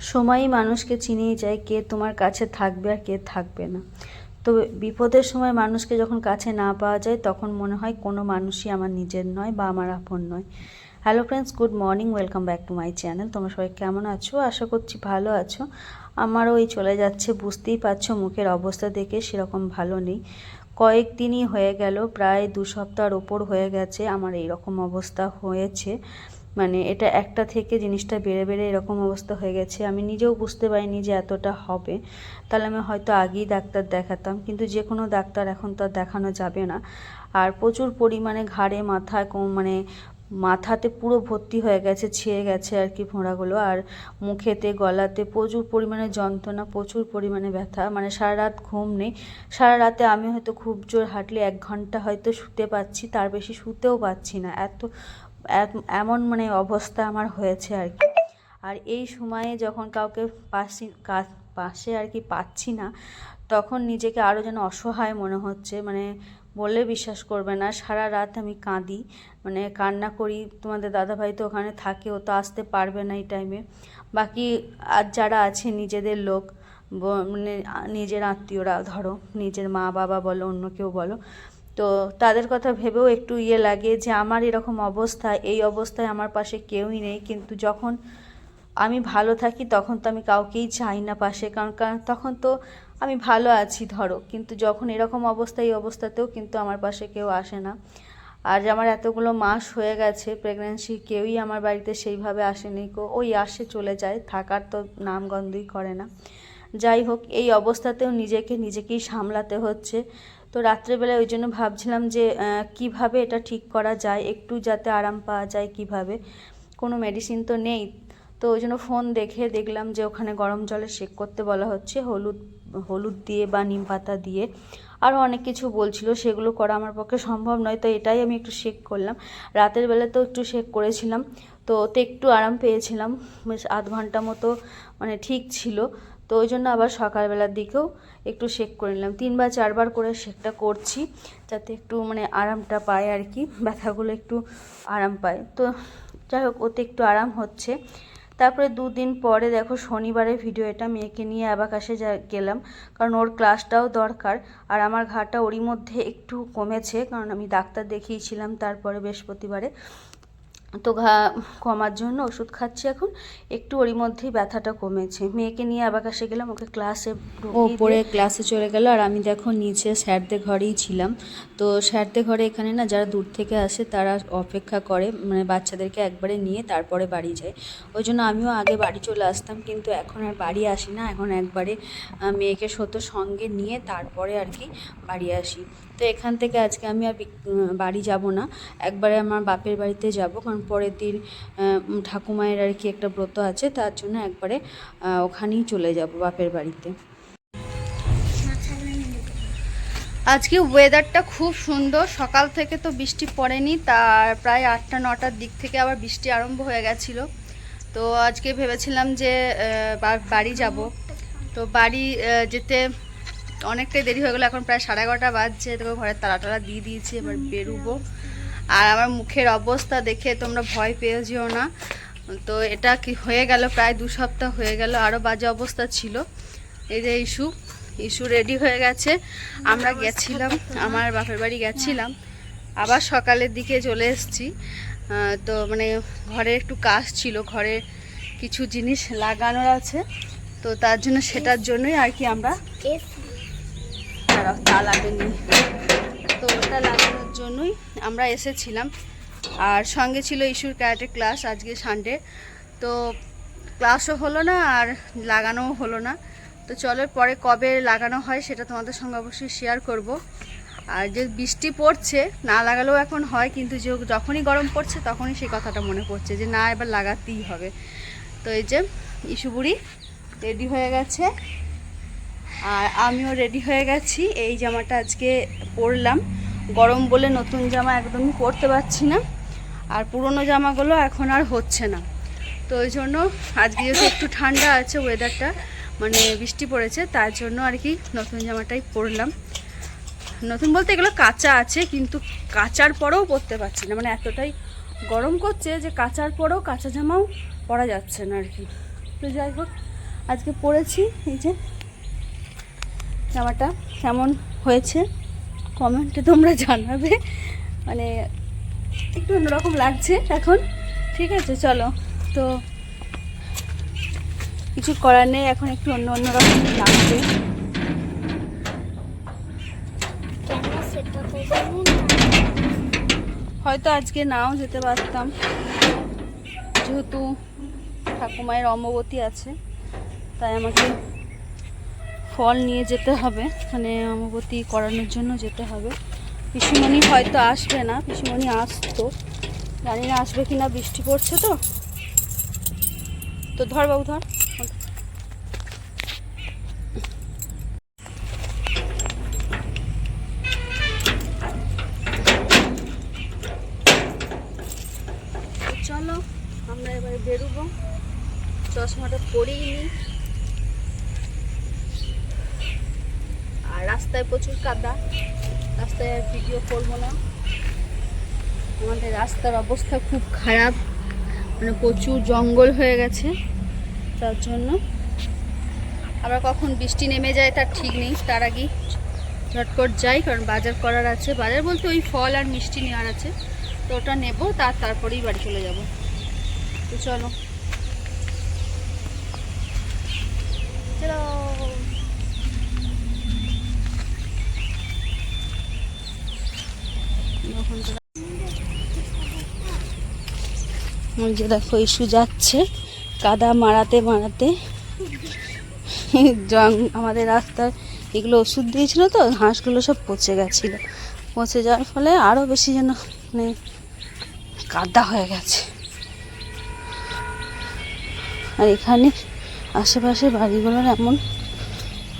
সময়ই মানুষকে চিনিয়ে যায় কে তোমার কাছে থাকবে আর কে থাকবে না। তো বিপদের সময় মানুষকে যখন কাছে না পাওয়া যায়, তখন মনে হয় কোনো মানুষই আমার নিজের নয় বা আমার আপন নয়। Hello friends good morning welcome back to my channel তোমরা সবাই কেমন আছো? আশা করছি ভালো আছো। আমারও ওই চলে যাচ্ছে, বুঝতেই পারছ মুখের অবস্থা দেখে সেরকম ভালো নেই। কয়েকদিনই হয়ে গেল, প্রায় দু সপ্তাহর ওপর হয়ে গেছে, আমার এই রকম অবস্থা হয়েছে। মানে এটা একটা থেকে জিনিসটা বেড়ে বেড়ে এরকম অবস্থা হয়ে গেছে। আমি নিজেও বুঝতে পারিনি যে এতটা হবে। তাহলে আমি হয়তো আগেই ডাক্তার দেখাতাম, কিন্তু যে কোনো ডাক্তার এখন তো আর দেখানো যাবে না। আর প্রচুর পরিমাণে ঘাড়ে মাথায় কোম- মানে মাথাতে পুরো ভর্তি হয়ে গেছে ছেয়ে গেছে আর কি ফোঁড়াগুলো আর মুখেতে, গলাতে প্রচুর পরিমাণে যন্ত্রণা, প্রচুর পরিমাণে ব্যথা। মানে সারা রাত ঘুম নেই। সারা রাতে আমি হয়তো খুব জোর হাঁটলে এক ঘণ্টা হয়তো শুতে পাচ্ছি, তার বেশি শুতেও পাচ্ছি না। এত- এমন মানে অবস্থা আমার হয়েছে আর কি। আর এই সময়ে যখন কাউকে পাশি পাশে আর কি পাচ্ছি না, তখন নিজেকে আরও যেন অসহায় মনে হচ্ছে। মানে বললে বিশ্বাস করবে না, সারা রাত আমি কাঁদি। মানে কান্না করি, তোমাদের দাদাভাই তো ওখানে থাকে, ও তো আসতে পারবে না এই টাইমে বাকি আর যারা আছে, নিজেদের লোক মানে নিজের আত্মীয়রা, ধরো, নিজের মা বাবা বলো, অন্য কেউ বলো তো তাদের কথা ভেবেও একটু ইয়ে লাগে যে, আমার এরকম অবস্থা, এই অবস্থায় আমার পাশে কেউই নেই। কিন্তু যখন আমি ভালো থাকি, তখন তো আমি কাউকেই চাই না পাশে। কারণ তখন তো আমি ভালো আছি, ধরো। কিন্তু যখন এরকম অবস্থা, এই অবস্থাতেও কিন্তু আমার পাশে কেউ আসে না। আর আমার এতগুলো মাস হয়ে গেছে প্রেগনেন্সি কেউই আমার বাড়িতে সেইভাবে আসেনি। কো, ওই আসে, চলে যায়। থাকার তো নামগন্ধই করে না। যাই হোক, এই অবস্থাতেও নিজেকে নিজেকেই সামলাতে হচ্ছে। তো রাত্রেবেলায় ওই জন্য ভাবছিলাম যে কীভাবে এটা ঠিক করা যায়, একটু যাতে আরাম পাওয়া যায় কীভাবে? কোনো মেডিসিন তো নেই। তো ওই জন্য ফোন দেখে দেখলাম যে ওখানে গরম জলে শেক করতে বলা হচ্ছে, হলুদ হলুদ দিয়ে বা নিম পাতা দিয়ে। আরও অনেক কিছু বলছিল, সেগুলো করা আমার পক্ষে সম্ভব নয়, তো এটাই আমি একটু শেক করলাম। রাতের বেলাতেও একটু শেক করেছিলাম, তো ওতে একটু আরাম পেয়েছিলাম, বেশ আধ ঘণ্টা মতো মানে ঠিক ছিল। তো ওই জন্য আবার সকালবেলার দিকেও একটু শেক করে নিলাম। তিনবার চারবার করে শেকটা করছি যাতে একটু মানে আরামটা পায় আর কি, ব্যথাগুলো একটু আরাম পায়। তো যাই হোক, ওতে একটু আরাম হচ্ছে। তারপরে দুদিন পরে দেখো শনিবারের ভিডিও এটা মেয়েকে নিয়ে অ্যাবাকাশে যা গেলাম, কারণ ওর ক্লাসটাও দরকার। আর আমার ঘাটা ওরই মধ্যে একটু কমেছে, কারণ আমি ডাক্তার দেখিয়েছিলাম তারপরে বৃহস্পতিবারে। তো ঘা কমার জন্য ওষুধ খাচ্ছি এখন। একটু ওরই মধ্যেই ব্যথাটা কমেছে। মেয়েকে নিয়ে অ্যাবাকাশে গেলাম ওকে ক্লাসে ও পরে ক্লাসে চলে গেল। আর আমি দেখো নিচে স্যারদের ঘরেই ছিলাম। তো স্যারদের ঘরে এখানে না যারা দূর থেকে আসে তারা অপেক্ষা করে মানে বাচ্চাদেরকে একবারে নিয়ে তারপরে বাড়ি যায়। ওই জন্য আমিও আগে বাড়ি চলে আসতাম কিন্তু এখন আর বাড়ি আসি না। এখন একবারে মেয়েকে সত্য সঙ্গে নিয়ে তারপরে আর কি বাড়ি আসি। তো এখান থেকে আজকে আমি আর বাড়ি যাব না। একবারে আমার বাপের বাড়িতে যাব কারণ পরের দিন ঠাকুমায়ের আর কি একটা ব্রত আছে, তার জন্য একবারে ওখানেই চলে যাব বাপের বাড়িতে। আজকে ওয়েদারটা খুব সুন্দর, সকাল থেকে তো বৃষ্টি পড়েনি তার প্রায় আটটা, নটার দিক থেকে আবার বৃষ্টি আরম্ভ হয়ে গেছিল। তো আজকে ভেবেছিলাম যে বাড়ি যাব। তো বাড়ি যেতে অনেকটাই দেরি হয়ে গেলো, এখন প্রায় সাড়ে এগারোটা বাজছে, তো ঘরের তালা টালা দিয়ে দিয়েছি, এবার বেরোবো। আর আমার মুখের অবস্থা দেখে তোমরা ভয় পেয়ে যেও না। তো এটা কি হয়ে গেল প্রায় দু সপ্তাহ হয়ে গেল আরও বাজে অবস্থা ছিল। এই যে ইস্যু ইস্যু রেডি হয়ে গেছে। আমরা গেছিলাম আমার বাপের বাড়ি গেছিলাম। আবার সকালের দিকে চলে এসেছি। তো মানে ঘরে একটু কাজ ছিল ঘরে কিছু জিনিস লাগানোর আছে। তো তার জন্য সেটার জন্যই আর কি আমরা দাঁড়াও, তা লাগেনি তো ওটা লাগানোর জন্যই আমরা এসেছিলাম। আর সঙ্গে ছিল ইস্যুর ক্যারাটে ক্লাস আজকে সানডে। তো ক্লাসও হলো না আর লাগানোও হলো না। তো চলো পরে কবে লাগানো হয় সেটা তোমাদের সঙ্গে অবশ্যই শেয়ার করব। আর যে বৃষ্টি পড়ছে, না লাগালেও এখন হয়, কিন্তু যে- যখনই গরম পড়ছে তখনই সেই কথাটা মনে পড়ছে যে না, এবার লাগাতেই হবে। তো এই যে ইস্যু বুড়ি রেডি হয়ে গেছে। আর আমিও রেডি হয়ে গেছি। এই জামাটা আজকে পরলাম। গরম বলে নতুন জামা একদমই পরতে পারছি না। আর পুরনো জামাগুলো এখন আর হচ্ছে না। তো ওই জন্য আজকে যেহেতু একটু ঠান্ডা আছে ওয়েদারটা মানে বৃষ্টি পড়েছে, তার জন্য আর কি নতুন জামাটাই পরলাম। নতুন বলতে এগুলো কাঁচা আছে, কিন্তু কাচার পরেও পরতে পারছি না। মানে এতটাই গরম করছে যে কাচার পরেও কাঁচা জামাও পরা যাচ্ছে না আর কি। তো যাই হোক, আজকে পরেছি, এই যে জামাটা কেমন হয়েছে। কমেন্টে তোমরা জানাবে। মানে একটু অন্যরকম লাগছে এখন। ঠিক আছে, চলো। তো কিছু করার নেই, এখন একটু অন্য অন্যরকম তো হয়তো আজকে নাও যেতে পারতাম। যেহেতু ঠাকুমায়ের অম্ববতী আছে, তাই আমাকে ফল নিয়ে যেতে হবে মানে অম্ববতী করানোর জন্য যেতে হবে। পিসিমণি হয়তো আসবে না, পিসিমণি আসতো। জানি না আসবে কি না বৃষ্টি পড়ছে তো। তো ধর বাবু, ধর। চলো, আমরা এবারে বেরোবো। চশমাটা পরেই নিই আর রাস্তায় প্রচুর কাদা। রাস্তায় আর ভিডিও করব না। আমাদের রাস্তার অবস্থা খুব খারাপ। মানে প্রচুর জঙ্গল হয়ে গেছে তার জন্য। আবার কখন বৃষ্টি নেমে যায় তার ঠিক নেই, তার আগেই ঝটপট যাই, কারণ বাজার করার আছে। বাজার বলতে ওই ফল আর মিষ্টি নেওয়ার আছে। তো ওটা নেব তার তারপরেই বাড়ি চলে যাব। তো চলো। চলো। ওই যে দেখো ইস্যু যাচ্ছে কাদা মারাতে মারাতে। জং, আমাদের রাস্তার এগুলো ওষুধ দিয়েছিল তো, হাঁসগুলো সব পচে গেছিল। পচে যাওয়ার ফলে আরও বেশি যেন মানে কাদা হয়ে গেছে। আর এখানে আশেপাশে বাড়িগুলোর এমন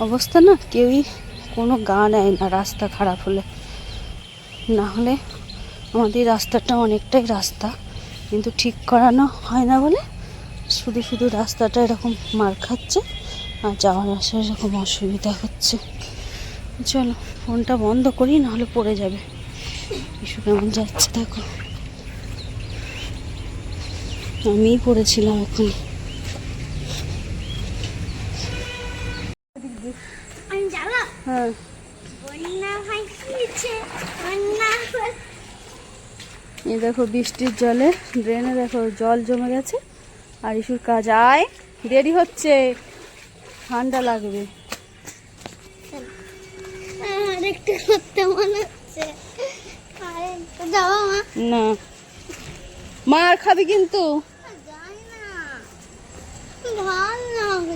অবস্থা না, কেউই কোনো গা নেয় না রাস্তা খারাপ হলে। না হলে আমাদের রাস্তাটা অনেকটাই রাস্তা। কিন্তু ঠিক করানো হয় না বলে শুধু শুধু রাস্তাটা এরকম মার খাচ্ছে আর যাওয়ার আসার এরকম অসুবিধা হচ্ছে। চলো ফোনটা বন্ধ করি নাহলে পড়ে যাবে। ইস্যু কেমন যাচ্ছে দেখো। আমিই পড়েছিলাম এখন। হ্যাঁ। এই দেখো বৃষ্টির জলে ড্রেনে দেখো জল জমে গেছে। আর ইস্যুর কাজ আয়, দেরি হচ্ছে। ঠান্ডা লাগবে। না। মার খাবি কিন্তু।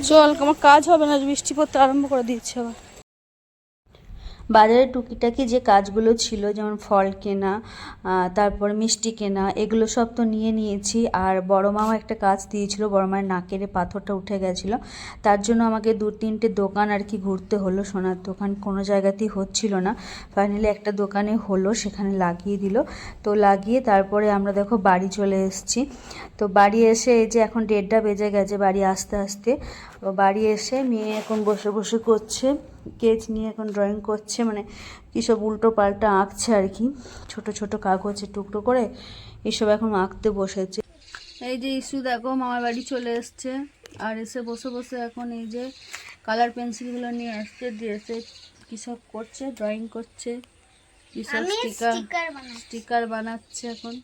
চল, আমার কাজ হবে না বৃষ্টি পড়তে আরম্ভ করে দিচ্ছে আবার। বাজারে টুকিটাকি যে কাজগুলো ছিল, যেমন ফল কেনা তারপর মিষ্টি কেনা, এগুলো সব তো নিয়ে নিয়েছি। আর বড় মাও একটা কাজ দিয়েছিল, বড় মায়ের নাকের পাথরটা উঠে গেছিল। তার জন্য আমাকে দু তিনটে দোকান আর কি ঘুরতে হলো, সোনার দোকান কোনো জায়গাতেই হচ্ছিল না। ফাইনালি একটা দোকানে হলো, সেখানে লাগিয়ে দিল। তো লাগিয়ে তারপরে আমরা দেখো বাড়ি চলে এসেছি। তো বাড়ি এসে এই যে এখন দেড়টা বেজে গেছে, বাড়ি আসতে আসতে। তো বাড়ি এসে মেয়ে এখন বসে বসে করছে কেচ নিয়ে এখন ড্রয়িং করছে মানে কী সব উল্টো পাল্টা আঁকছে আর কি। ছোট ছোট কাগজে টুকরো করে এসব এখন আঁকতে বসেছে। এই যে ইস্যু দেখো মামার বাড়ি চলে এসছে। আর এসে বসে বসে এখন এই যে কালার পেন্সিলগুলো নিয়ে আসছে দিয়ে এসে কী করছে ড্রয়িং করছে। কী সব আমি স্টিকার স্টিকার বানাচ্ছে। এখন।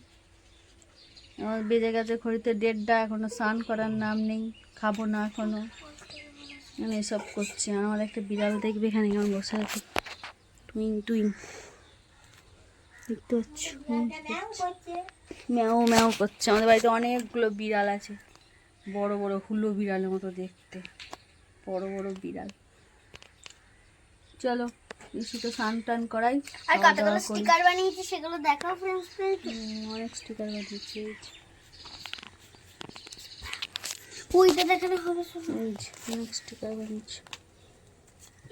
আমার বেজে গেছে খড়িতে দেড়টা এখনও স্নান করার নাম নেই খাব না এখনও। মানে এসব করছে আমার একটা বিড়াল দেখবে এখানে কেমন বসে আছে। টুইং টুইং। দেখতে পাচ্ছ? ম্যাও ম্যাও করছে। আমাদের বাড়িতে অনেকগুলো বিড়াল আছে। বড় বড় হুলো বিড়ালের মতো দেখতে। বড় বড় বিড়াল। চলো ইস্যুতে স্নান টান করাই। আর কতগুলো স্টিকার বানিয়েছি সেগুলো দেখাও ফ্রেন্ডস ফ্রেন্ডস অনেক স্টিকার বানিয়েছি। দেখালে হবে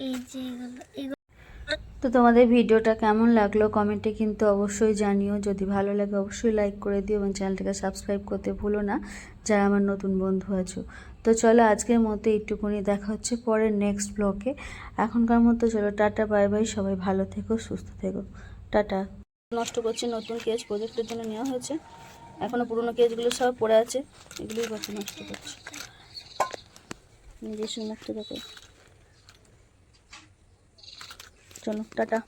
এই যে, এগুলো তো তোমাদের ভিডিওটা কেমন লাগল কমেন্টে কিন্তু অবশ্যই জানিও। যদি ভালো লাগে অবশ্যই লাইক করে দিও এবং চ্যানেলটাকে সাবস্ক্রাইব করতে ভুলো না যারা আমার নতুন বন্ধু আছো। তো চলো আজকের মতো এইটুকুনি দেখা হচ্ছে পরের নেক্সট ব্লকে এখনকার মতো চলো টাটা বাই বাই সবাই ভালো থেকো সুস্থ থেকো। টাটা। নষ্ট করছে নতুন কেস প্রজেক্টের জন্য নেওয়া হয়েছে। এখনও পুরনো কেসগুলো সব পড়ে আছে। এগুলোই পাখি নষ্ট করছে। নিজের সমস্ত দেখো। চলো, টাটা।